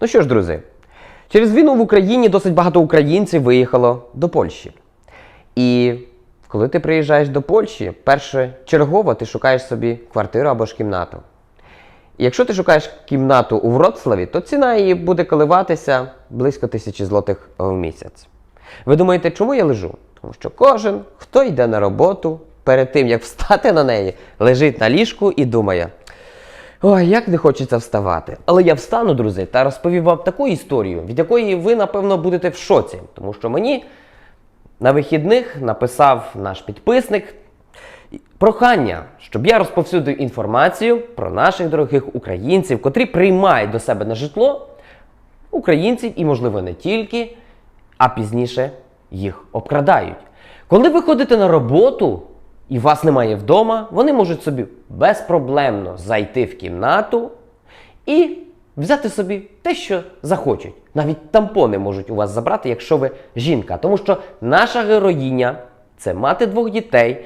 Ну що ж, друзі, через війну в Україні досить багато українців виїхало до Польщі. І коли ти приїжджаєш до Польщі, перше чергово ти шукаєш собі квартиру або ж кімнату. І якщо ти шукаєш кімнату у Вроцлаві, то ціна її буде коливатися близько тисячі злотих в місяць. Ви думаєте, чому я лежу? Тому що кожен, хто йде на роботу, перед тим як встати на неї, лежить на ліжку і думає: Ой, як не хочеться вставати. Але я встану, друзі, та розповім вам таку історію, від якої ви, напевно, будете в шоці. Тому що мені на вихідних написав наш підписник прохання, щоб я розповсюдив інформацію про наших дорогих українців, котрі приймають до себе на житло українців і, можливо, не тільки, а пізніше їх обкрадають. Коли ви ходите на роботу і вас немає вдома, вони можуть собі безпроблемно зайти в кімнату і взяти собі те, що захочуть. Навіть тампони можуть у вас забрати, якщо ви жінка. Тому що наша героїня це мати двох дітей,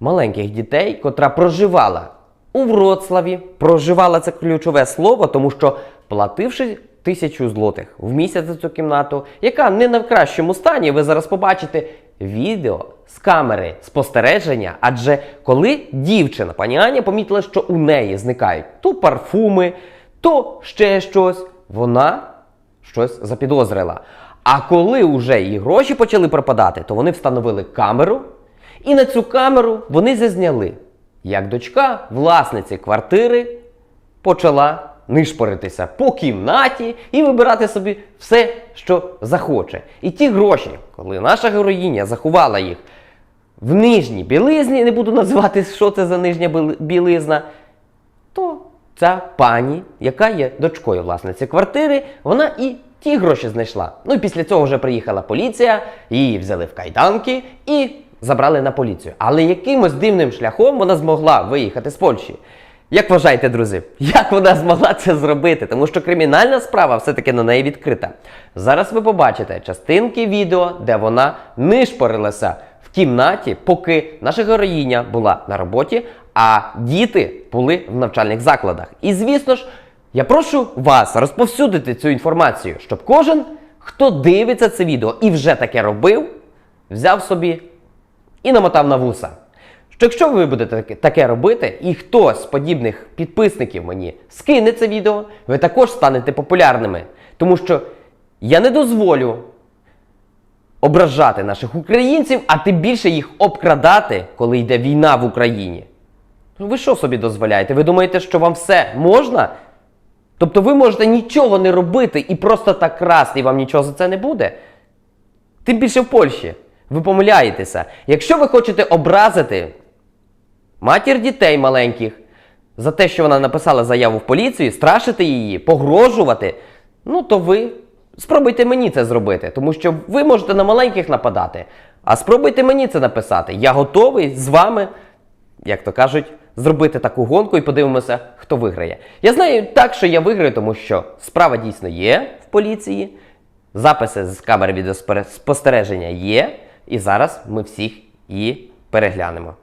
маленьких дітей, котра проживала у Вроцлаві. Проживала це ключове слово, тому що плативши тисячу злотих в місяць за цю кімнату, яка не на кращому стані, ви зараз побачите відео з камери спостереження. Адже коли дівчина, пані Аня, помітила, що у неї зникають то парфуми, то ще щось, вона щось запідозрила. А коли вже її гроші почали пропадати, то вони встановили камеру, і на цю камеру вони зазняли, як дочка власниці квартири почала нишпоритися по кімнаті і вибирати собі все, що захоче. І ті гроші, коли наша героїня заховала їх в нижній білизні, не буду називати, що це за нижня білизна, то ця пані, яка є дочкою власниці квартири, вона і ті гроші знайшла. Ну і після цього вже приїхала поліція, її взяли в кайданки і забрали на поліцію. Але якимось дивним шляхом вона змогла виїхати з Польщі. Як вважаєте, друзі, як вона змогла це зробити? Тому що кримінальна справа все-таки на неї відкрита. Зараз ви побачите частинки відео, де вона нишпорилася в кімнаті, поки наша героїня була на роботі, а діти були в навчальних закладах. І звісно ж, я прошу вас розповсюдити цю інформацію, щоб кожен, хто дивиться це відео і вже таке робив, взяв собі і намотав на вуса. Що якщо ви будете таке- робити, і хтось з подібних підписників мені скине це відео, ви також станете популярними. Тому що я не дозволю ображати наших українців, а тим більше їх обкрадати, коли йде війна в Україні. Ну, Ви що собі дозволяєте? Ви думаєте, що вам все можна? Тобто ви можете нічого не робити і просто так красти, і вам нічого за це не буде? Тим більше в Польщі. Ви помиляєтеся. Якщо ви хочете образити матір дітей маленьких за те, що вона написала заяву в поліцію, страшити її, погрожувати, ну то ви спробуйте мені це зробити, тому що ви можете на маленьких нападати. А спробуйте мені це написати. Я готовий з вами, як то кажуть, зробити таку гонку і подивимося, хто виграє. Я знаю так, що я виграю, тому що справа дійсно є в поліції. Записи з камер відеоспостереження є, і зараз ми всіх її переглянемо.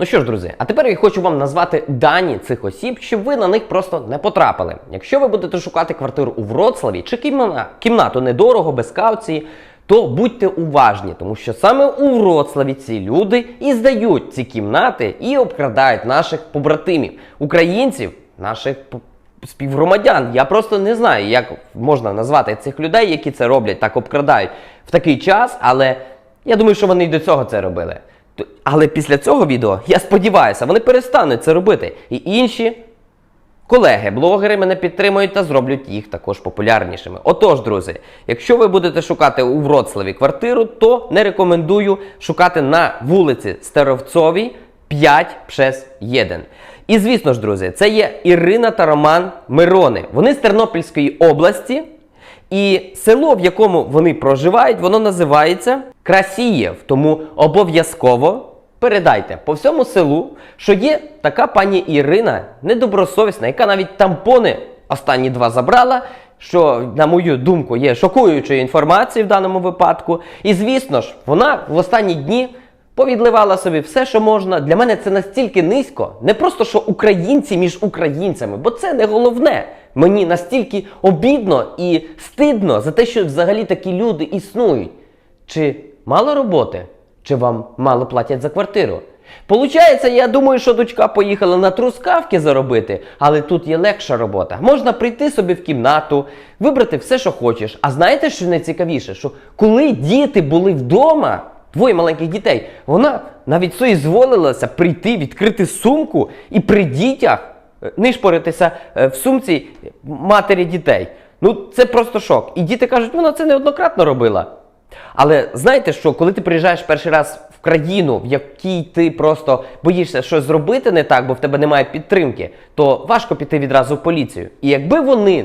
Ну що ж, друзі, а тепер я хочу вам назвати дані цих осіб, щоб ви на них просто не потрапили. Якщо ви будете шукати квартиру у Вроцлаві чи кімна- кімнату недорого, без кауції, то будьте уважні, тому що саме у Вроцлаві ці люди і здають ці кімнати і обкрадають наших побратимів, українців, наших співгромадян. Я просто не знаю, як можна назвати цих людей, які це роблять, так обкрадають в такий час, але я думаю, що вони й до цього це робили. Але після цього відео, я сподіваюся, вони перестануть це робити. І інші колеги, блогери мене підтримують та зроблять їх також популярнішими. Отож, друзі, якщо ви будете шукати у Вроцлаві квартиру, то не рекомендую шукати на вулиці Стеровцовій 5 przez 1. І звісно ж, друзі, це є Ірина та Роман Мирони. Вони з Тернопільської області. І село, в якому вони проживають, воно називається Красієв. Тому обов'язково передайте по всьому селу, що є така пані Ірина, недобросовісна, яка навіть тампони останні два забрала. Що, на мою думку, є шокуючою інформацією в даному випадку. І звісно ж, вона в останні дні повідливала собі все, що можна. Для мене це настільки низько. Не просто що українці між українцями, бо це не головне. Мені настільки обідно і стидно за те, що взагалі такі люди існують. Чи мало роботи? Чи вам мало платять за квартиру? Получається, я думаю, що дочка поїхала на трускавки заробити, але тут є легша робота. Можна прийти собі в кімнату, вибрати все, що хочеш. А знаєте, що найцікавіше? Що коли діти були вдома, двоє маленьких дітей, вона навіть соізволилася прийти, відкрити сумку і при дітях е, нишпоритися е, в сумці матері дітей. Ну, це просто шок. І діти кажуть, вона це неоднократно робила. Але знаєте що, коли ти приїжджаєш перший раз в країну, в якій ти просто боїшся щось зробити не так, бо в тебе немає підтримки, то важко піти відразу в поліцію. І якби вони,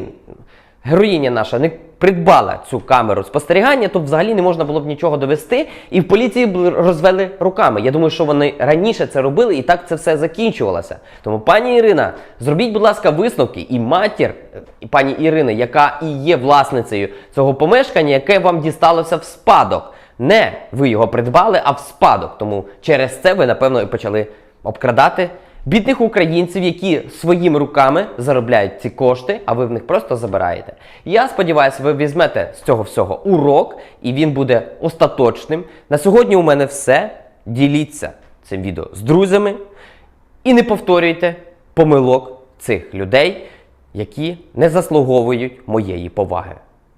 героїня наша, не придбала цю камеру спостерігання, то взагалі не можна було б нічого довести, і в поліції б розвели руками. Я думаю, що вони раніше це робили, і так це все закінчувалося. Тому, пані Ірина, зробіть, будь ласка, висновки, і матір і пані Ірини, яка і є власницею цього помешкання, яке вам дісталося в спадок. Не ви його придбали, а в спадок. Тому через це ви, напевно, і почали обкрадати бідних українців, які своїми руками заробляють ці кошти, а ви в них просто забираєте. Я сподіваюся, ви візьмете з цього всього урок, і він буде остаточним. На сьогодні у мене все. Діліться цим відео з друзями і не повторюйте помилок цих людей, які не заслуговують моєї поваги.